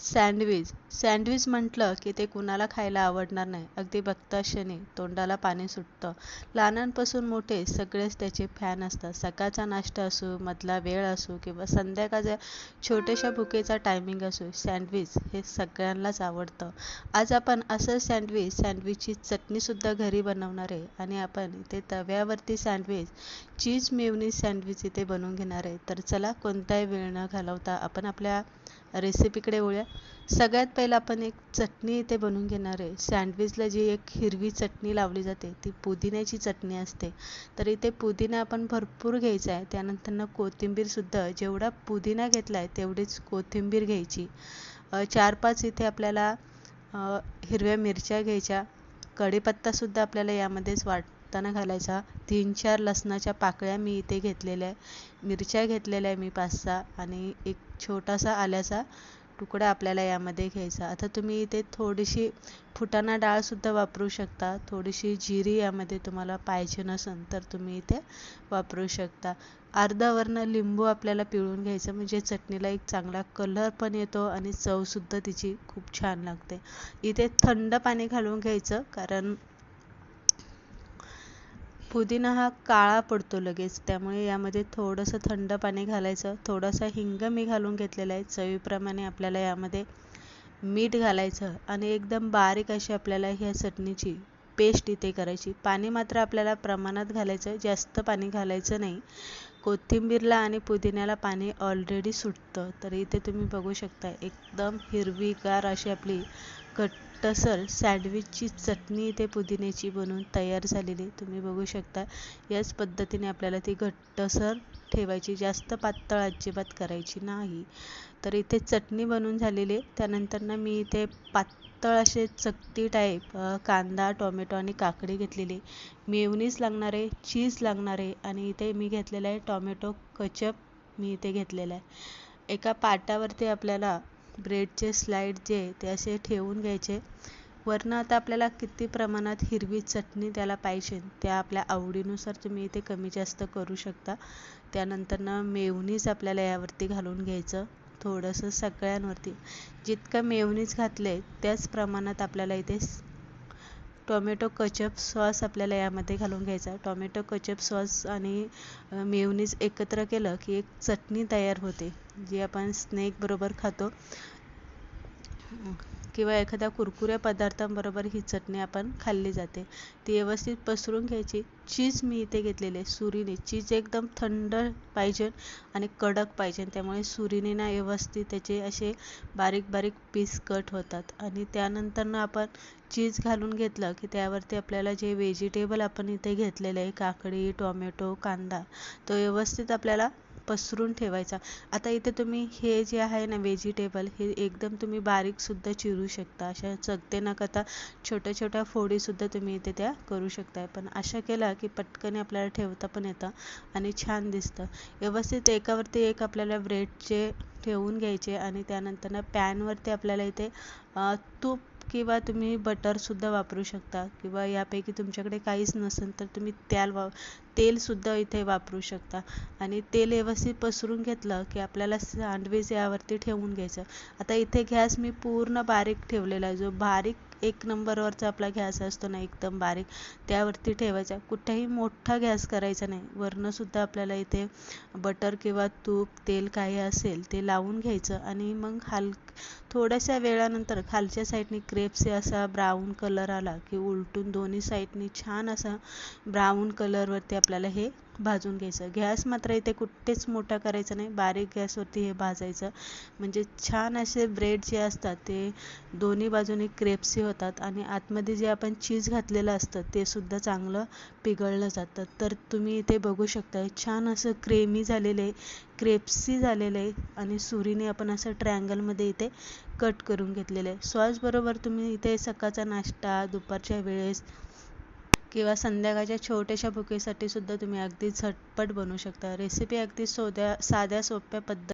Sandwich. Sandwich म्हटलं की ते कुणाला खायला आवडणार नाही. अगदी बघता क्षणी तोंडाला पाणी सुटतं. लहानांपासून मोठे सगळेच त्याचे फॅन असतात. सकाळचा नाश्ता असो मधला वेळ असो किंवा संध्याकाळच्या छोट्याशा भुकेचा टायमिंग असो सँडविच हे सगळ्यांनाच आवडतं. आज आपण असं सँडविच सँडविचची चटणीसुद्धा घरी बनवणार आहे आणि आपण इथे तव्यावरती सँडविच चीज मेवनी सँडविच इथे बनवून घेणार आहे. तर चला कोणताही वेळ न घालवता आपण आपल्या रेसिपीकडे वळूया. सगळ्यात पहिलं आपण एक चटणी इथे बनवून घेणार आहे. सँडविचला जी एक हिरवी चटणी लावली जाते ती पुदिन्याची चटणी असते. तर इथे पुदिना आपण भरपूर घ्यायचा आहे. त्यानंतर कोथिंबीरसुद्धा जेवढा पुदिना घेतला आहे तेवढीच कोथिंबीर घ्यायची. चार पाच इथे आपल्याला हिरव्या मिरच्या घ्यायच्या. कढीपत्तासुद्धा आपल्याला यामध्येच वाटताना घालायचा. तीन चार लसणाच्या पाकळ्या मी इथे घेतलेल्या आहे मिरच्या घेतलेल्या आहे मी पाच सहा आणि एक छोटासा आल्याचा तुकडा आपल्याला यामध्ये घ्यायचा. आता तुम्ही इथे थोडीशी फुटाणा डाळसुद्धा वापरू शकता. थोडीशी जिरी यामध्ये तुम्हाला पाहिजे नसेल तर तुम्ही इथे वापरू शकता. अर्धावरनं लिंबू आपल्याला पिळून घ्यायचं म्हणजे चटणीला एक चांगला कलर पण येतो आणि चवसुद्धा तिची खूप छान लागते. इथे थंड पाणी घालून घ्यायचं कारण पुदिना हा काळा पडतो लगेच. त्यामुळे यामध्ये थोडंसं थंड पाणी घालायचं. थोडासा हिंग मी घालून घेतलेला आहे. चवीप्रमाणे आपल्याला यामध्ये मीठ घालायचं आणि एकदम बारीक अशी आपल्याला ह्या चटणीची पेस्ट इथे करायची. पाणी मात्र आपल्याला प्रमाणात घालायचं. जास्त पाणी घालायचं नाही. कोथिंबीरला आणि पुदिन्याला पाणी ऑलरेडी सुटतं. तर इथे तुम्ही बघू शकता एकदम हिरवीगार अशी आपली घट्टसर सँडविचची चटणी इथे पुदिन्याची बनवून तयार झालेली तुम्ही बघू शकता याच पद्धतीने आपल्याला ती घट्टसर ठेवायची जास्त पातळ अजिबात करायची नाही. तर इथे चटणी बनवून झालेली त्यानंतर ना मी इथे पातळ असे चकती टाईप कांदा टोमॅटो आणि काकडी घेतलेली मेवनीस लागणार आहे चीज लागणार आहे आणि इथे मी घेतलेलं आहे टॉ टोमॅटो कचप मी इथे घेतलेलं आहे. एका पाटावरती आपल्याला ब्रेडचे स्लाईड जे ते असे ठेवून घ्यायचे. वरनं आता आपल्याला किती प्रमाणात हिरवी चटणी त्याला पाहिजे त्या आपल्या आवडीनुसार तुम्ही इथे कमी जास्त करू शकता. त्यानंतरनं मेवनीज आपल्याला यावरती घालून घ्यायचं थोडंसं सगळ्यांवरती. जितकं मेवनीज घातले त्याच प्रमाणात आपल्याला इथे टोमॅटो कचप सॉस आपल्याला यामध्ये घालून घ्यायचा टोमॅटो कचप सॉस आणि मेवनीज एकत्र केलं की एक चटणी तयार होते जी आपण स्नेकबरोबर खातो. किंवा एखाद्या कुरकुऱ्या पदार्थांबरोबर ही चटणी आपण खाल्ली जाते. ती व्यवस्थित पसरून घ्यायची. चीज मी इथे घेतलेली आहे सुरीने. चीज एकदम थंड पाहिजे आणि कडक पाहिजे. त्यामुळे सुरीने ना व्यवस्थित त्याचे असे बारीक बारीक पीस कट होतात. आणि त्यानंतरनं आपण चीज घालून घेतलं की त्यावरती आपल्याला जे व्हेजिटेबल आपण इथे घेतलेले आहे काकडी टोमॅटो कांदा तो व्यवस्थित आपल्याला पसरून ठेवायचा. आता इथे तुम्ही हे जे आहे ना व्हेजिटेबल हे एकदम तुम्ही बारीकसुद्धा चिरू शकता. अशा चगते न करता छोट्या छोट्या फोडीसुद्धा तुम्ही इथे त्या करू शकताय. पण अशा केला की पटकन आपल्याला ठेवता पण येतं आणि छान दिसतं. व्यवस्थित एकावरती एक आपल्याला ब्रेडचे ठेवून घ्यायचे आणि त्यानंतर पॅनवरती आपल्याला इथे तूप किंवा तुम्ही बटरसुद्धा वापरू शकता किंवा यापैकी तुमच्याकडे काहीच नसेल तर तुम्ही त्याल वा तेलसुद्धा इथे वापरू शकता. आणि तेल व्यवस्थित पसरून घेतलं की आपल्याला सँडविच यावरती ठेवून घ्यायचं. आता इथे गॅस मी पूर्ण बारीक ठेवलेला आहे. जो बारीक एक नंबरवरचा आपला गॅस असतो ना एकदम बारीक त्यावरती ठेवायचा. कुठेही मोठा गॅस करायचा नाही. वरनंसुद्धा आपल्याला इथे बटर किंवा तूप तेल काही असेल ते लावून घ्यायचं आणि मग हल थोड्याशा वेळानंतर खालच्या साईडने क्रेप्सचे असा ब्राऊन कलर आला की उलटून दोन्ही साईडने छान असा ब्राऊन कलरवरती आपल्याला हे भाजून घ्यायचं. गॅस मात्र इथे कुठेच मोठा करायचा नाही. बारीक गॅसवरती हे भाजायचं. म्हणजे छान असे ब्रेड जे असतात ते दोन्ही बाजूने क्रेप्सी होतात आणि आतमध्ये जे आपण चीज घातलेलं असतं ते सुद्धा चांगलं पिघळलं जातं. तर तुम्ही इथे बघू शकता छान असं क्रेमी झालेले क्रेप्सी झालेलं आहे आणि सुरीने आपण असं ट्रँगलमध्ये इथे कट करून घेतलेलं आहे. सॉसबरोबर तुम्ही इथे सकाळचा नाश्ता दुपारच्या वेळेस किंवा संध्याकाळच्या छोट्याशा भुकेसाठी सुद्धा तुम्ही अगदी झटपट बनवू शकता. रेसिपी अगदी सोद्या साध्या सोप्या पद्धत